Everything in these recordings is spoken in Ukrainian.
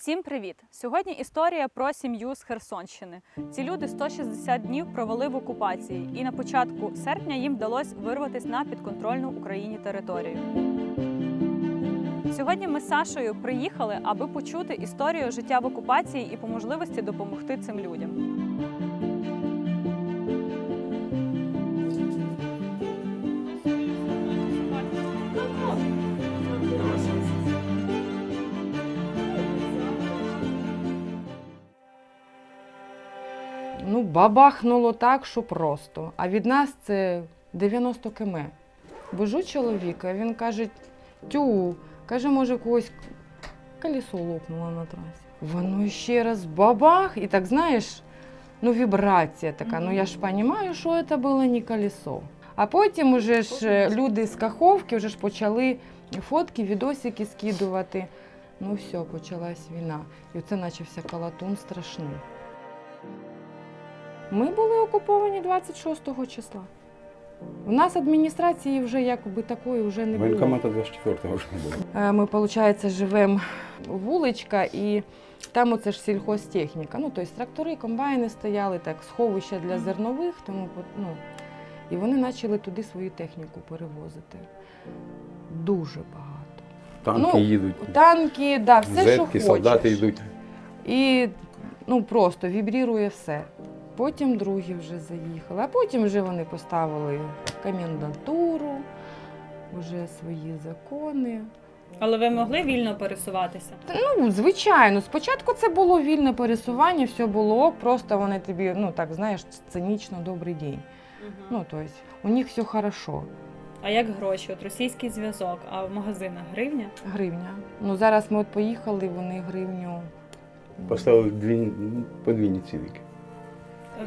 Всім привіт! Сьогодні історія про сім'ю з Херсонщини. Ці люди 160 днів провели в окупації, і на початку серпня їм вдалося вирватися на підконтрольну Україні територію. Сьогодні ми з Сашою приїхали, аби почути історію життя в окупації і по можливості допомогти цим людям. Бабахнуло так, що просто. А від нас це 90 км. Бежу чоловіка, він каже: тю, каже, може, когось колесо лопнуло на трасі. Воно ще раз бабах, і так знаєш, ну вібрація така. Ну я ж розумію, що це було не колесо. А потім уже ж е, люди з Каховки вже ж почали фотки, відосики скидувати. Ну все, почалась війна. І оце почався калатун страшний. Ми були окуповані 26 числа. У нас адміністрації вже якби такої вже не було. Военкомата 24-го вже не було. Е, Ми, виходить, живемо вуличка, і там оце ж сільхозтехніка. Ну, тобто трактори, комбайни стояли, так, сховища для зернових, тому ну, і вони почали туди свою техніку перевозити. Дуже багато. Танки Ну, їдуть, Танки, да, все, що зетки, хочеш. солдати йдуть. І ну, просто вібрірує все. Потім другі вже заїхали, а потім вже вони поставили комендатуру, вже свої закони. Але ви могли вільно пересуватися? Ну, звичайно, спочатку це було вільне пересування, все було, ок, просто вони тобі, ну так знаєш, цинічно добрий день. Ну, тобто, у них все хорошо. А як гроші? От російський зв'язок, а в магазинах гривня? Гривня. Ну зараз ми от поїхали, вони гривню. Поставили дві, подвійні цінники.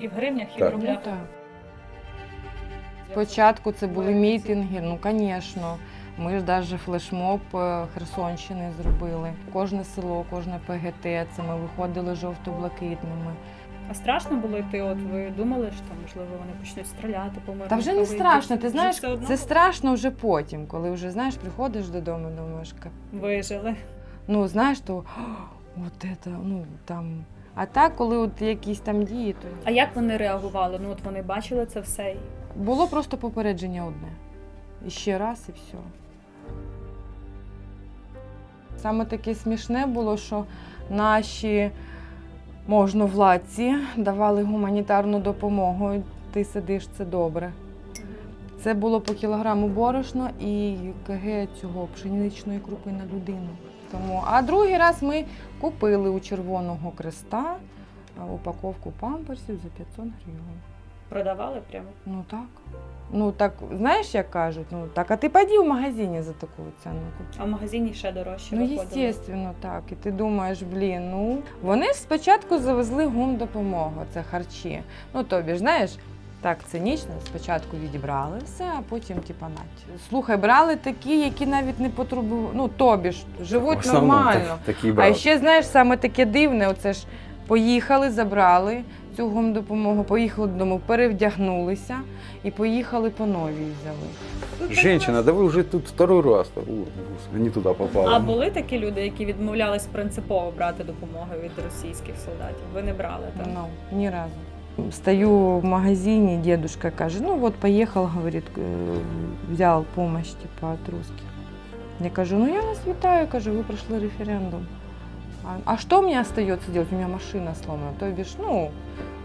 І в гривнях, і в Так. Ну, рублях. так. Спочатку це були мітинги, ну, звісно. Ми ж навіть флешмоб е, Херсонщини зробили. Кожне село, кожне ПГТ, це ми виходили жовто-блакитними. А страшно було йти? От ви думали, що можливо вони почнуть стріляти по миру? Та вже не страшно, ти знаєш, це страшно вже потім, коли вже знаєш, приходиш додому, думаєш, «Кап- вижили. ну знаєш, то от це, ну там. А так, коли от якісь там дії, то А як вони реагували? Ну от вони бачили це все. і- було просто попередження одне. І ще раз, і все. Саме таке смішне було, що наші можновладці давали гуманітарну допомогу. Ти сидиш, це добре. Це було по кілограму борошна і КГ цього пшеничної крупи на людину. Тому, а другий раз ми купили у Червоного Креста упаковку памперсів за 500 гривень. Продавали прямо. Ну так. Ну так, знаєш, як кажуть, ну так, а ти поді в магазині за таку ціну купи. А в магазині ще дорожче Ну, звісно, так. І ти думаєш, блін, ну вони ж спочатку завезли гумдопомогу, це харчі. Ну тобі ж знаєш, так цинічно, спочатку відібрали все, а потім типа нать. Слухай, брали такі, які навіть не потребували. Ну тобі ж живуть основному нормально. так- такі А ще знаєш, саме таке дивне, оце ж поїхали, забрали цю гумдопомогу, поїхали додому, перевдягнулися і поїхали по новій взяли. Женщина, да ви вже тут второй раз. О, Господи, не туди попали. А були такі люди, які відмовлялись принципово брати допомогу від російських солдатів? Ви не брали так? Ну, ни разу. Стою в магазине, дедушка каже, ну вот поехал, говорит, э, взял помощь типа от русских. Я кажу, ну я вас вітаю, кажу, ви пройшли референдум. А, а що мені остається делать? У мене машина сломана. Тобі ж, ну,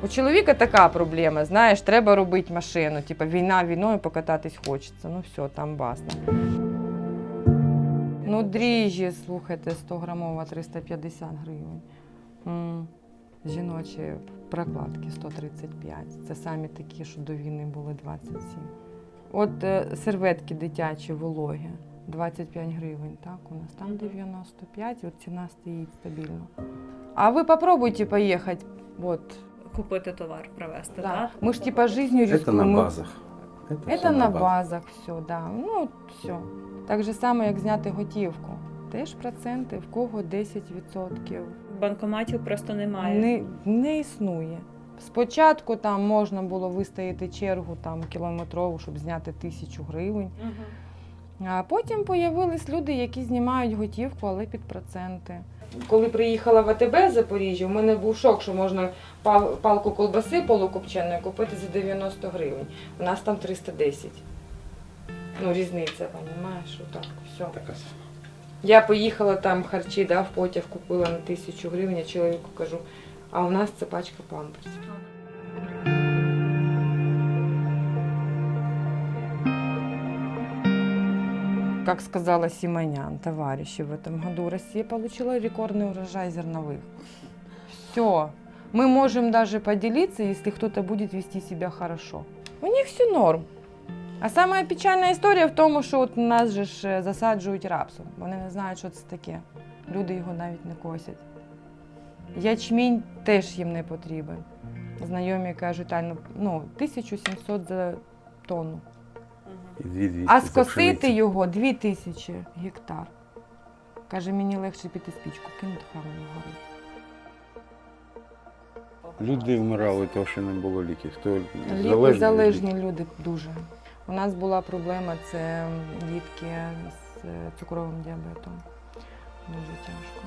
у чоловіка така проблема, знаєш, треба робити машину. Типа війна війною покататись хочеться. Ну все, там баста. Ну, дріжджі, слухайте, 100 грамова 350 гривень. Жіночі прокладки 135. Це самі такі, що до війни були 27. От е, серветки дитячі вологі 25 гривень, так, у нас там 95, от ціна стоїть стабільно. А ви попробуйте поїхати. От, Купити товар, привезти, да. так? Ми ж типа жизнью Це на базах. Це це на базах все, да. Ну, все. Так же само, як зняти готівку. Теж проценти, в кого 10%. Банкоматів просто немає. Не, не існує. Спочатку там можна було вистояти чергу там, кілометрову, щоб зняти тисячу гривень. Мгм. А потім з'явились люди, які знімають готівку, але під проценти. коли приїхала в АТБ з Запоріжжя, у мене був шок, що можна палку колбаси полукопченої купити за 90 гривень. У нас там 310. Ну, різниця, розумієш, отак, все. Так, Я поїхала там харчі, да, в потяг купила на тисячу гривень, я чоловіку кажу, а у нас це пачка памперсів. Как сказала Симонян, товарищи, в этом году Россия получила рекордный урожай зерновых. Все. Мы можем даже поделиться, если кто-то будет вести себя хорошо. У них все норм. А сама печальна історія в тому, що от нас же ж е, засаджують рапсу. Вони не знають, що це таке. Люди його навіть не косять. Ячмінь теж їм не потрібен. Знайомі кажуть, ну, ну 1700 за тонну. А скосити його 2000 гектар. Каже, мені легше піти спічку кинути, хай горить. Люди вмирали, тому що не було ліків. Хто Ліки залежні люди дуже. У нас була проблема це дітки з е, цукровим діабетом. Дуже тяжко.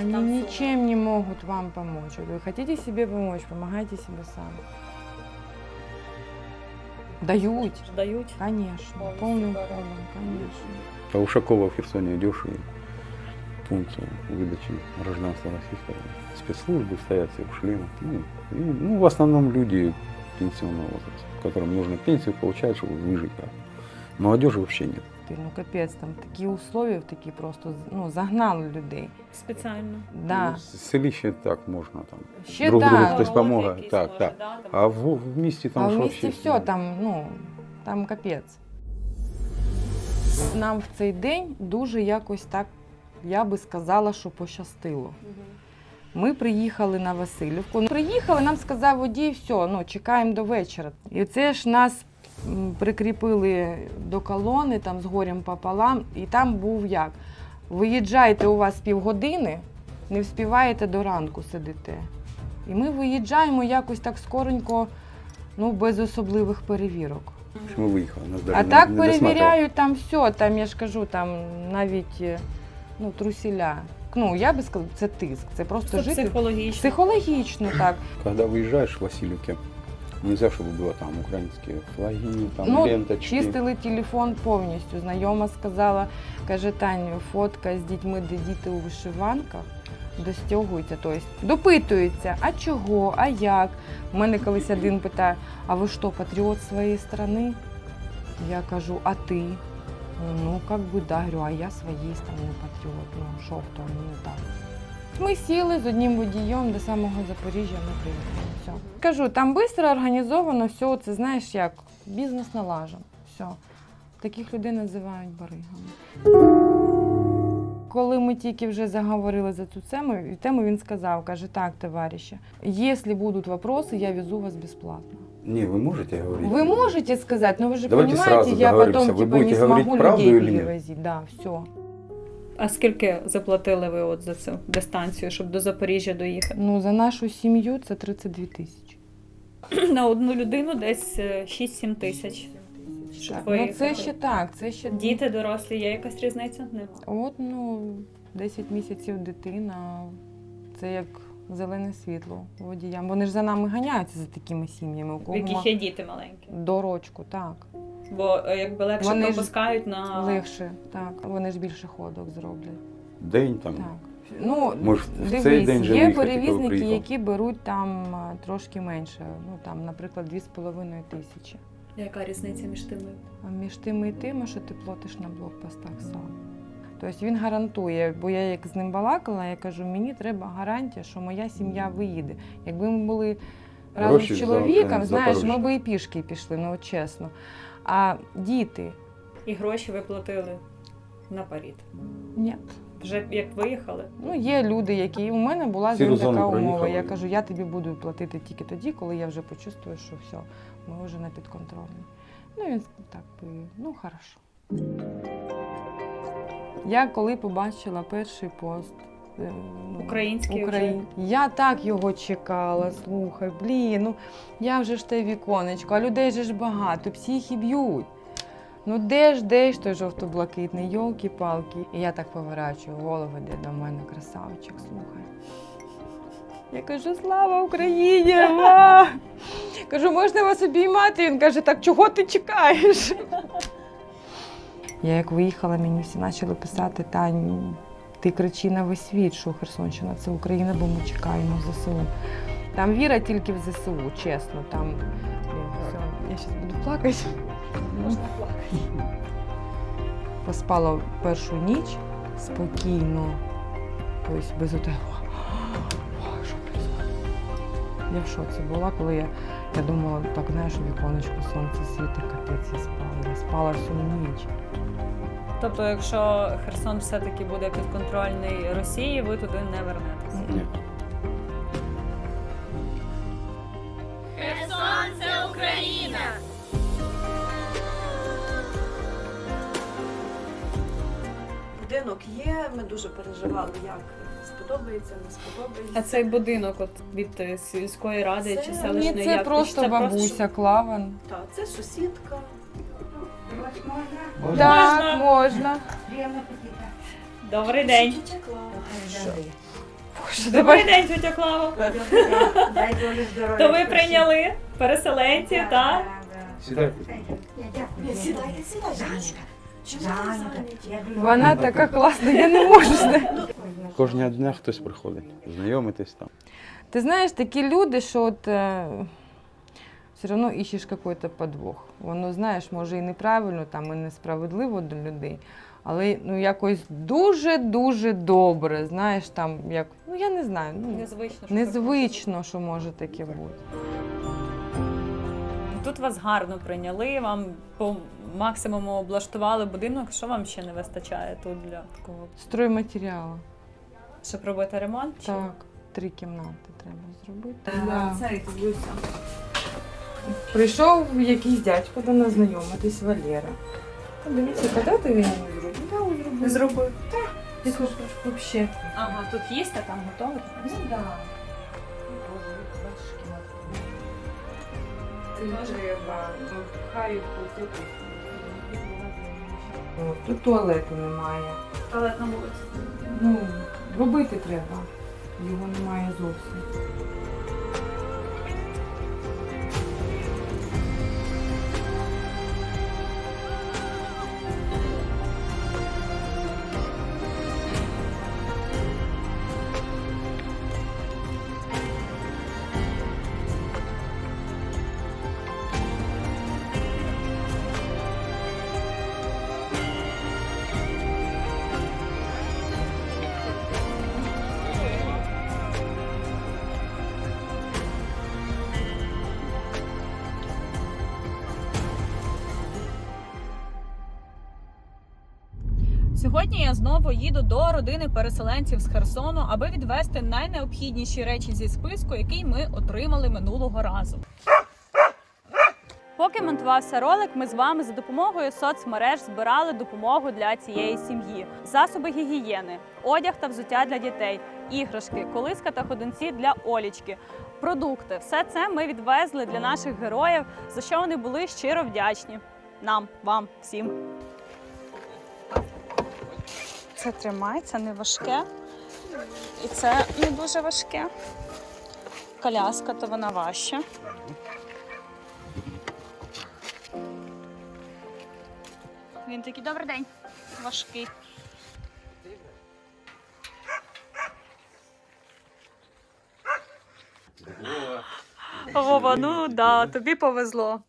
Они Там всё, ничем не могут вам помочь. Вот Вы хотите себе помочь, помогайте себе сами. Дают, Дають. конечно, Полностью полным гарантию. ходом, конечно. А Ушакова в Херсоне идешь и пункт выдачи гражданства российского. Спецслужбы стоят все в шлемах. Ну, и, ну, в основном люди пенсионного возраста, которым нужно пенсию получать, чтобы выжить. А молодежи вообще нет. Ти, Ну капець, там такі условия такі просто ну, загнали людей. Спеціально. Да. Ну, с- селище так можно там. Ще друг другу да, хтось помога. Так, так. А в, в місті там а ж в місті вообще все, там, ну, там капець. Нам в цей день дуже якось так, я би сказала, що пощастило. Ми приїхали на Васильівку. Приїхали, нам сказав водій, все, ну, чекаємо до вечора. І це ж нас прикріпили до колони там з горем пополам, і там був як? Виїжджаєте у вас півгодини, не вспіваєте до ранку сидите. І ми виїжджаємо якось так скоренько, ну, без особливих перевірок. Ми виїхали. Нас А даже так не, не перевіряють там все, там я ж кажу, там навіть е, ну, трусіля Ну, я би сказала, це тиск, це просто Це жити. психологічно. Психологічно так. Когда выезжаешь в Васильевке, нельзя, чтобы было там украинские флаги, там Ну, ленточки. Чистили телефон повністю. Знайома сказала, каже, Таню, фотка з дітьми, де діти у вишиванках. Достягуються, тобто допитуються, а чого, а як. У мене колись один питає, а ви що, патріот своєї країни? Я кажу, а ти? Ну, как би, да, говорю, а я своєї країни патріот. Ну, що хто, ну не так. Ми сіли з одним водієм до самого Запоріжжя, ми приїхали. Все. Кажу, там швидко організовано все, це знаєш як, бізнес налажен. Все. Таких людей називають баригами. Коли ми тільки вже заговорили за цю тему, тему він сказав, каже, так, товариші, якщо будуть вопроси, я везу вас безплатно. Не, вы можете говорить? Вы можете сказать, но вы же Давайте понимаете, сразу я договоримся. потом Вы типа не будете говорить смогу правду людей или нет? перевозить. Да, все. А скільки заплатили ви от за цю дистанцію, щоб до Запоріжжя доїхати? Ну, за нашу сім'ю це 32 тисячі. На одну людину десь е, 6-7 тисяч. Щоб Так, ну виїхати. це ще так, це ще Діти дорослі, є якась різниця? Нема. От, ну, 10 місяців дитина, це як зелене світло водіям. Вони ж за нами ганяються за такими сім'ями. У В кого яких є діти маленькі. дорочку, так. Бо е, якби легше Вони ж пропускають на Легше, так. Вони ж більше ходок зроблять. День там. Так. Ну, Може, в цей дивись, день же є виїхати, коли перевізники, приїхав. які беруть там а, трошки менше. Ну там, наприклад, 2,5 тисячі. Яка різниця між тими? А між тими і тими, що ти платиш на блокпостах сам. Тобто він гарантує, бо я як з ним балакала, я кажу, мені треба гарантія, що моя сім'я виїде. Якби ми були разом Гроші з чоловіком, за знаєш, ми Запоріжжя. би і пішки пішли, ну от чесно. А діти І гроші ви платили наперед. ні. Вже як виїхали, Ну, є люди, які у мене була з Сіру ним зону така умова. проїхали. Я кажу, я тобі буду платити тільки тоді, коли я вже почувствую, що все, ми вже не підконтрольні. Ну, він так ну, хорошо. Я коли побачила перший пост. е, ну, Український Украї- Я так його чекала. Слухай, блін, ну я вже ж те віконечко, а людей же ж багато, психи б'ють. Ну де ж, де ж той жовто-блакитний, йолки-палки. І я так поворачую голову, де до мене красавчик, слухай. Я кажу, слава Україні! ма!» Кажу, можна вас обіймати? Він каже, так чого ти чекаєш? Я як виїхала, мені всі почали писати, Тань, ти кричи на весь світ, що Херсонщина це Україна, бо ми чекаємо ЗСУ. Там віра тільки в ЗСУ, чесно. Там все, я зараз буду плакати. Можна плакати. Поспала першу ніч спокійно, тобто без отого. «Ой, що? Я в шоці була, коли я, я думала, так знаєш, віконечко сонце світить, капець, я спала. Я спала всю ніч. Тобто, якщо Херсон все-таки буде підконтрольний Росії, ви туди не вернетеся. Нет. Херсон це Україна! Будинок є, ми дуже переживали, як сподобається, не сподобається. А цей будинок от від е, сільської ради Це- чи селищної Ні, це як? просто Чи бабуся Клаван. Так, це сусідка. Так, можна. Добрий день. Клава. Добрий день, тетя Клава. Дай Боже здоров'я. То ви прийняли переселенців, так? Сідайте. Сідайте, сідайте. Вона така класна, я не можу з нею. Кожного дня хтось приходить, знайомитись там. Ти знаєш, такі люди, що от е, все одно іщеш якийсь подвох. Воно, знаєш, може і неправильно, там, і несправедливо до людей, але ну, якось дуже-дуже добре, знаєш, там, як, ну я не знаю, ну, Незвично. що незвично, що може таке бути. Тут вас гарно прийняли, вам по максимуму облаштували будинок. Що вам ще не вистачає тут для такого? Стройматеріали. Щоб робити ремонт? чи- Так, три кімнати треба зробити. Це дивлюся. Прийшов якийсь дядько до нас знайомитись, Валера. Дивіться, коли ти він зробив? Я зробив. Зробив. Я кажу, взагалі. Ага, тут їсти, там готові. Ну да. Боже, бачиш, кімната. Це треба. Ну, Хай хоч якось. Тут туалету немає. Туалет на вулиці. Ну, робити треба. Його немає зовсім. Сьогодні я знову їду до родини переселенців з Херсону, аби відвести найнеобхідніші речі зі списку, який ми отримали минулого разу. Поки монтувався ролик, ми з вами за допомогою соцмереж збирали допомогу для цієї сім'ї: засоби гігієни, одяг та взуття для дітей, іграшки, колиска та ходунці для Олічки, продукти. Все це ми відвезли для наших героїв, за що вони були щиро вдячні. Нам, вам, всім. Це тримається не важке. І це не дуже важке. Коляска, то вона важча. Він такий добрий день. Важкий. Вова, ну да, тобі повезло.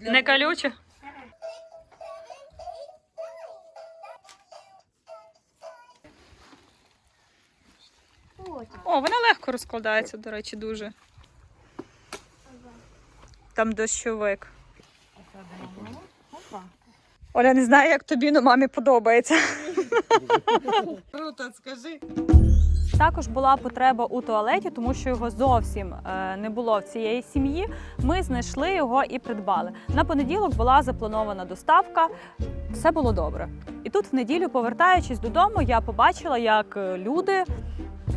Не колюче? О, легко розкладається, до речі, дуже. Там дощовик. Оля, не знаю, як тобі, але мамі подобається. Круто, скажи. Також була потреба у туалеті, тому що його зовсім е, не було в цієї сім'ї. Ми знайшли його і придбали. На понеділок була запланована доставка. Все було добре. І тут в неділю, повертаючись додому, я побачила, як е, люди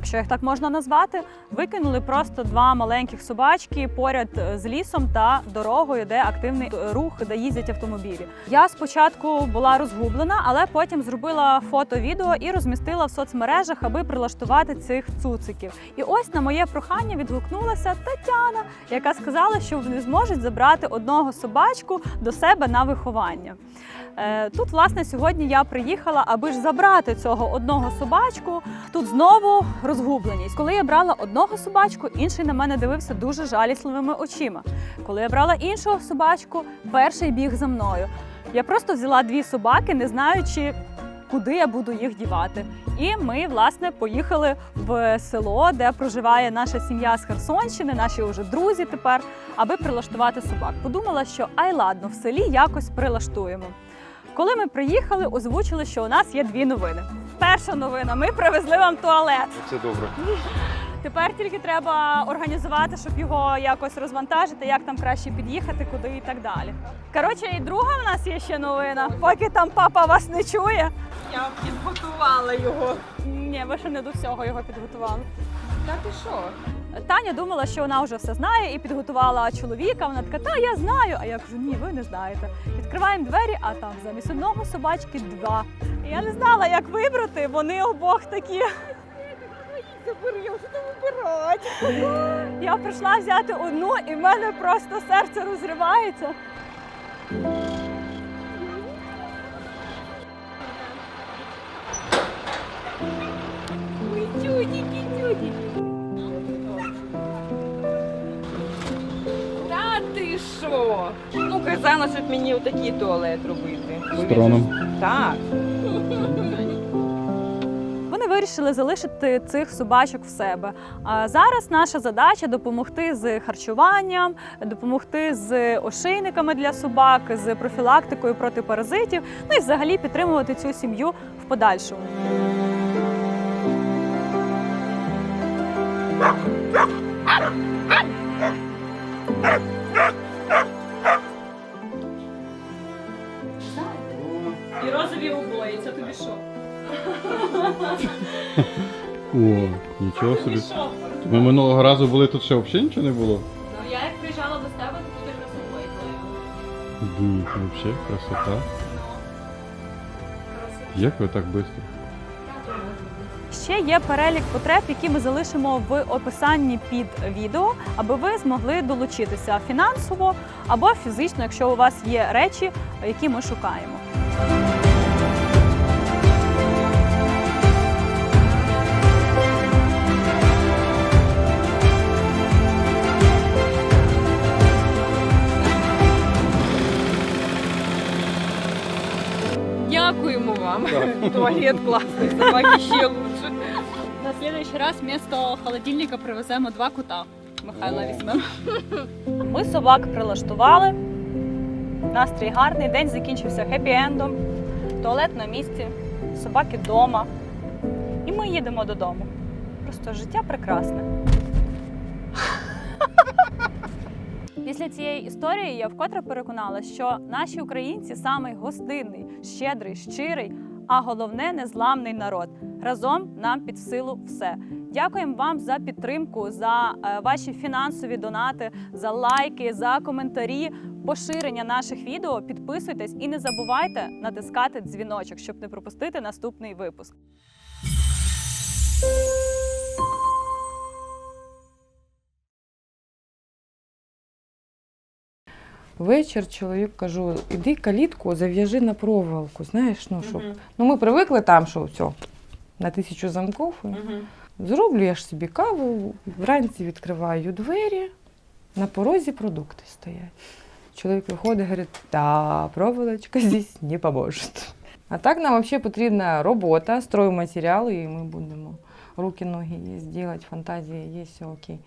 якщо їх так можна назвати, викинули просто два маленьких собачки поряд е, з лісом та дорогою, де активний е, рух, де їздять автомобілі. Я спочатку була розгублена, але потім зробила фото, відео і розмістила в соцмережах, аби прилаштувати цих цуциків. І ось на моє прохання відгукнулася Тетяна, яка сказала, що вони зможуть забрати одного собачку до себе на виховання. Е, Тут, власне, сьогодні я приїхала, аби ж забрати цього одного собачку. Тут знову розгубленість. Коли я брала одного собачку, інший на мене дивився дуже жалісливими очима. Коли я брала іншого собачку, перший біг за мною. Я просто взяла дві собаки, не знаючи, куди я буду їх дівати. І ми, власне, поїхали в село, де проживає наша сім'я з Херсонщини, наші вже друзі тепер, аби прилаштувати собак. Подумала, що ай ладно, в селі якось прилаштуємо. Коли ми приїхали, озвучили, що у нас є дві новини. Перша новина: ми привезли вам туалет. Це добре. Тепер тільки треба організувати, щоб його якось розвантажити, як там краще під'їхати, куди і так далі. Коротше, і друга в нас є ще новина. Поки там папа вас не чує. Я підготувала його. Ні, ви ще не до всього його підготували. Та ти що? Таня думала, що вона вже все знає і підготувала чоловіка. Вона така, та я знаю. А я кажу, ні, ви не знаєте. Відкриваємо двері, а там замість одного собачки два. І я не знала, як вибрати. Вони обох такі. Я прийшла взяти одну, і в мене просто серце розривається. Казала, щоб мені отакий туалет робити. З троном. Так. Вони вирішили залишити цих собачок в себе. А зараз наша задача допомогти з харчуванням, допомогти з ошейниками для собак, з профілактикою проти паразитів, ну і взагалі підтримувати цю сім'ю в подальшому. О, нічого собі. Ми минулого разу були тут ще взагалі нічого не було. Ну я як приїжджала до тебе, то тут якраз клеїла. Взагалі, красота. Як ви так швидко? Ще є перелік потреб, які ми залишимо в описанні під відео, аби ви змогли долучитися фінансово або фізично, якщо у вас є речі, які ми шукаємо. Вам. Туалет класний, собаки ще лучше. На наступний раз вместо холодильника привеземо два кута. Михайла візьмемо. Ми собак прилаштували. Настрій гарний, день закінчився хеппі-ендом. Туалет на місці, собаки вдома. І ми їдемо додому. Просто життя прекрасне. Після цієї історії я вкотре переконалася, що наші українці самий гостинний, щедрий, щирий, а головне незламний народ. Разом нам під силу все. Дякуємо вам за підтримку, за е, ваші фінансові донати, за лайки, за коментарі, поширення наших відео. Підписуйтесь і не забувайте натискати дзвіночок, щоб не пропустити наступний випуск. Вечір чоловік кажу, іди калітку, зав'яжи на проволоку, знаєш, ну щоб. Ну ми привикли там, що все, на тисячу замків. І Зроблю я ж собі каву, вранці відкриваю двері, на порозі продукти стоять. Чоловік виходить, говорить, та проволочка здесь не поможе. А так нам взагалі потрібна робота, стройматеріали, і ми будемо руки, ноги є, зробити, фантазія є, все окей.